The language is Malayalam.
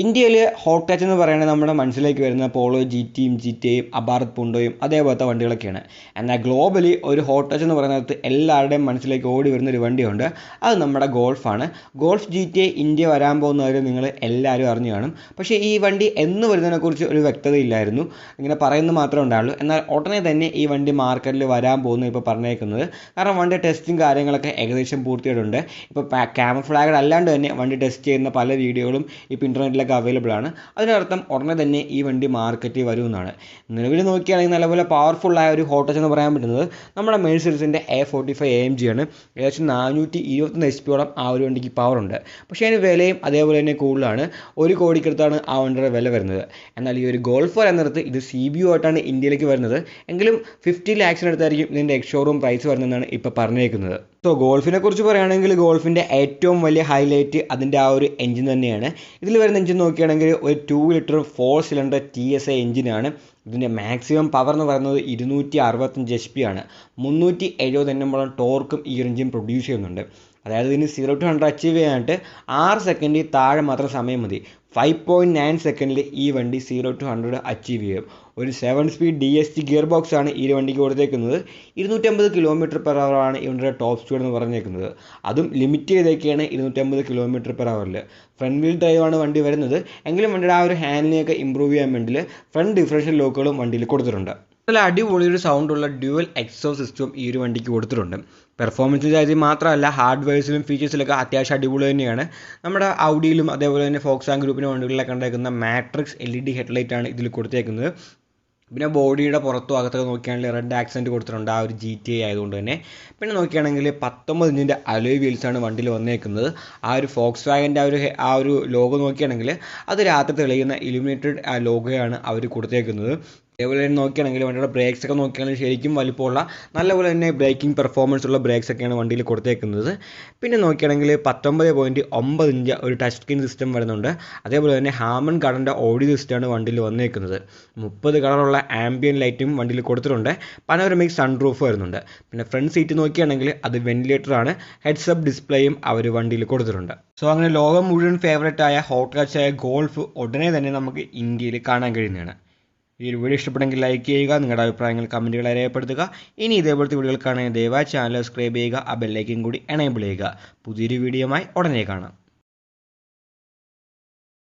ഇന്ത്യയിൽ ഹോട്ട് ടച്ച് എന്ന് പറയുന്നത് നമ്മുടെ മനസ്സിലേക്ക് വരുന്ന പോളോ ജി ടിയും ജി ടിയും അബാർത്ത് പുണ്ടോയും അതേപോലത്തെ വണ്ടികളൊക്കെയാണ്. എന്നാൽ ഗ്ലോബലി ഒരു ഹോട്ട് ടച്ച് എന്ന് പറയുന്നത് എല്ലാവരുടെയും മനസ്സിലേക്ക് ഓടി വരുന്ന ഒരു വണ്ടിയുണ്ട്. അത് നമ്മുടെ ഗോൾഫാണ് ഗോൾഫ് ജി ടി ഇന്ത്യ വരാൻ പോകുന്നവർ നിങ്ങൾ എല്ലാവരും അറിഞ്ഞു കാണും. പക്ഷേ ഈ വണ്ടി എന്ന് വരുന്നതിനെക്കുറിച്ച് ഒരു വ്യക്തതയില്ലായിരുന്നു. ഇങ്ങനെ പറയുന്നത് മാത്രമേ ഉണ്ടാവുള്ളൂ. എന്നാൽ ഉടനെ തന്നെ ഈ വണ്ടി മാർക്കറ്റിൽ വരാൻ പോകുന്നു ഇപ്പോൾ പറഞ്ഞേക്കുന്നത്. കാരണം വണ്ടി ടെസ്റ്റും കാര്യങ്ങളൊക്കെ ഏകദേശം പൂർത്തിയായിട്ടുണ്ട്. ഇപ്പോൾ ക്യാമഫ്ലാഗഡ് അല്ലാണ്ട് തന്നെ വണ്ടി ടെസ്റ്റ് ചെയ്യുന്ന പല വീഡിയോകളും ഇപ്പോൾ ഇന്റർനെറ്റിലൊക്കെ അവൈലബിൾ ആണ്. അതിനർത്ഥം ഉടനെ തന്നെ ഈ വണ്ടി മാർക്കറ്റിൽ വരുമെന്നാണ്. നിലവിൽ നോക്കുകയാണെങ്കിൽ നല്ലപോലെ പവർഫുള്ളായ ഒരു ഹോട്ടസ് എന്ന് പറയാൻ പറ്റുന്നത് നമ്മുടെ മേഴ്സിഡസിന്റെ A forty five A G ആണ്. ഏകദേശം നാനൂറ്റി ഇരുപത്തൊന്ന് എച്ച് പിയോളം ആ ഒരു വണ്ടിക്ക് പവർ ഉണ്ട്. പക്ഷേ അതിന് വിലയും അതേപോലെ തന്നെ കൂടുതലാണ്. ഒരു കോടിക്കടുത്താണ് ആ വണ്ടിയുടെ വില വരുന്നത്. എന്നാൽ ഈ ഒരു ഗോൾഫർ എന്നിടത്ത് ഇത് സി ബി ആയിട്ടാണ് ഇന്ത്യയിലേക്ക് വരുന്നത്. എങ്കിലും ഫിഫ്റ്റി ലാക്സിനടുത്തായിരിക്കും ഇതിന്റെ എക്സ്ഷോറൂം പ്രൈസ് വരുന്നതെന്നാണ് ഇപ്പോൾ പറഞ്ഞേക്കുന്നത്. സോ ഗോൾഫിനെ കുറിച്ച് പറയുകയാണെങ്കിൽ ഗോൾഫിന്റെ ഏറ്റവും വലിയ ഹൈലൈറ്റ് അതിന്റെ ആ ഒരു എഞ്ചിൻ തന്നെയാണ്. ഇതിൽ വരുന്ന എഞ്ചിൻ നോക്കുകയാണെങ്കിൽ ഒരു two litre four cylinder T S A എഞ്ചിനാണ് ഇതിന്റെ മാക്സിമം പവർ എന്ന് പറയുന്നത് ഇരുന്നൂറ്റി അറുപത്തഞ്ച് എച്ച് പി ആണ്. മുന്നൂറ്റി എഴുപത് എണ്ണമ്പോളം ടോർക്കും ഈ എഞ്ചിൻ പ്രൊഡ്യൂസ് ചെയ്യുന്നുണ്ട്. അതായത് ഇതിന് സീറോ ടു ഹൺഡ്രഡ് അച്ചീവ് ചെയ്യാനായിട്ട് ആറ് സെക്കൻഡിൽ താഴെ മാത്രം സമയം മതി. ഫൈവ് പോയിന്റ് നയൻ സെക്കൻഡിൽ ഈ വണ്ടി സീറോ ടു ഹൺഡ്രഡ് അച്ചീവ് ചെയ്യും. ഒരു seven speed D S T gear box ആണ് ഈ വണ്ടിക്ക് കൊടുത്തേക്കുന്നത്. ഇരുന്നൂറ്റമ്പത് കിലോമീറ്റർ പെർ ആണ് വണ്ടിയുടെ ടോപ്പ് സ്പീഡ് എന്ന് പറഞ്ഞേക്കുന്നത്. അതും ലിമിറ്റ് ചെയ്തേക്കാണ് ഇരുന്നൂറ്റമ്പത് കിലോമീറ്റർ പെർ അവറിൽ ഫ്രണ്ട് വീൽ ഡ്രൈവാണ് വണ്ടി വരുന്നത്. എങ്കിലും വണ്ടിയുടെ ആ ഒരു ഹാൻഡിലിനെയൊക്കെ ഇമ്പ്രൂവ് ചെയ്യാൻ വേണ്ടിയിൽ ഫ്രണ്ട് ഡിഫറൻഷ്യൽ ലോക്കുകളും വണ്ടിയിൽ കൊടുത്തിട്ടുണ്ട്. നല്ല അടിപൊളി ഒരു സൗണ്ടുള്ള ഡ്യുവൽ എക്സോ സിസ്റ്റം ഈ ഒരു വണ്ടിക്ക് കൊടുത്തിട്ടുണ്ട്. പെർഫോമൻസിന്റെ കാര്യം മാത്രമല്ല ഹാർഡ്വെയർസിലും ഫീച്ചേഴ്സിലൊക്കെ അത്യാവശ്യം അടിപൊളി തന്നെയാണ്. നമ്മുടെ ഔഡിയിലും അതേപോലെ തന്നെ ഫോക്സാൻ ഗ്രൂപ്പിന് വണ്ടികളിലൊക്കെ ഉണ്ടാക്കുന്ന matrix L E D headlight ആണ് ഇതിൽ കൊടുത്തേക്കുന്നത്. പിന്നെ ബോഡിയുടെ പുറത്തും അകത്തൊക്കെ നോക്കുകയാണെങ്കിൽ റെഡ് ആക്സെന്റ് കൊടുത്തിട്ടുണ്ട് ആ ഒരു ജി ടി ഐ ആയതുകൊണ്ട് തന്നെ. പിന്നെ നോക്കുകയാണെങ്കിൽ പത്തൊമ്പത് ഇഞ്ചിന്റെ അലോയ് വീൽസാണ് വണ്ടിയിൽ വന്നേക്കുന്നത്. ആ ഒരു ഫോക്സ് വാഗന്റെ ആ ഒരു ആ ഒരു ലോഗോ നോക്കുകയാണെങ്കിൽ അത് രാത്രി തെളിയുന്ന ഇലുമിനേറ്റഡ് ലോഗോയാണ് അവർ കൊടുത്തേക്കുന്നത്. അതേപോലെ തന്നെ നോക്കുകയാണെങ്കിൽ വണ്ടിയുടെ ബ്രേക്സ് ഒക്കെ നോക്കുകയാണെങ്കിൽ ശരിക്കും വലിപ്പമുള്ള നല്ലപോലെ തന്നെ ബ്രേക്കിംഗ് പെർഫോമൻസ് ഉള്ള ബ്രേക്സ് ഒക്കെയാണ് വണ്ടിയിൽ കൊടുത്തേക്കുന്നത്. പിന്നെ നോക്കുകയാണെങ്കിൽ പത്തൊമ്പത് പോയിന്റ് ഒമ്പത് ഇഞ്ച് ഒരു ടച്ച് സ്ക്രീൻ സിസ്റ്റം വരുന്നുണ്ട്. അതേപോലെ തന്നെ ഹാമൺ കടന്റെ ഓഡിയോ സിസ്റ്റമാണ് വണ്ടിയിൽ വന്നേക്കുന്നത്. മുപ്പത് കളറുള്ള ആംബിയൻ ലൈറ്റും വണ്ടിയിൽ കൊടുത്തിട്ടുണ്ട്. പനോരമിക് സൺറൂഫ് വരുന്നുണ്ട്. പിന്നെ ഫ്രണ്ട് സീറ്റ് നോക്കുകയാണെങ്കിൽ അത് വെന്റിലേറ്ററാണ് ഹെഡ്സപ്പ് ഡിസ്പ്ലേയും അവർ വണ്ടിയിൽ കൊടുത്തിട്ടുണ്ട്. സോ അങ്ങനെ ലോകം മുഴുവൻ ഫേവറേറ്റ് ആയ ഹോട്ട് ആയ ഗോൾഫ് ഉടനെ തന്നെ നമുക്ക് ഇന്ത്യയിൽ കാണാൻ കഴിയുന്നതാണ്. ഈ വീഡിയോ ഇഷ്ടപ്പെട്ടെങ്കിൽ ലൈക്ക് ചെയ്യുക നിങ്ങളുടെ അഭിപ്രായങ്ങൾ കമന്റുകൾ രേഖപ്പെടുത്തുക ഇനി ഇതേപോലത്തെ വീഡിയോകൾ കാണാൻ ദയവായി ചാനൽ സബ്സ്ക്രൈബ് ചെയ്യുക ആ ബെല്ലൈക്കും കൂടി എനേബിൾ ചെയ്യുക. പുതിയൊരു വീഡിയോയുമായി ഉടനെ കാണാം.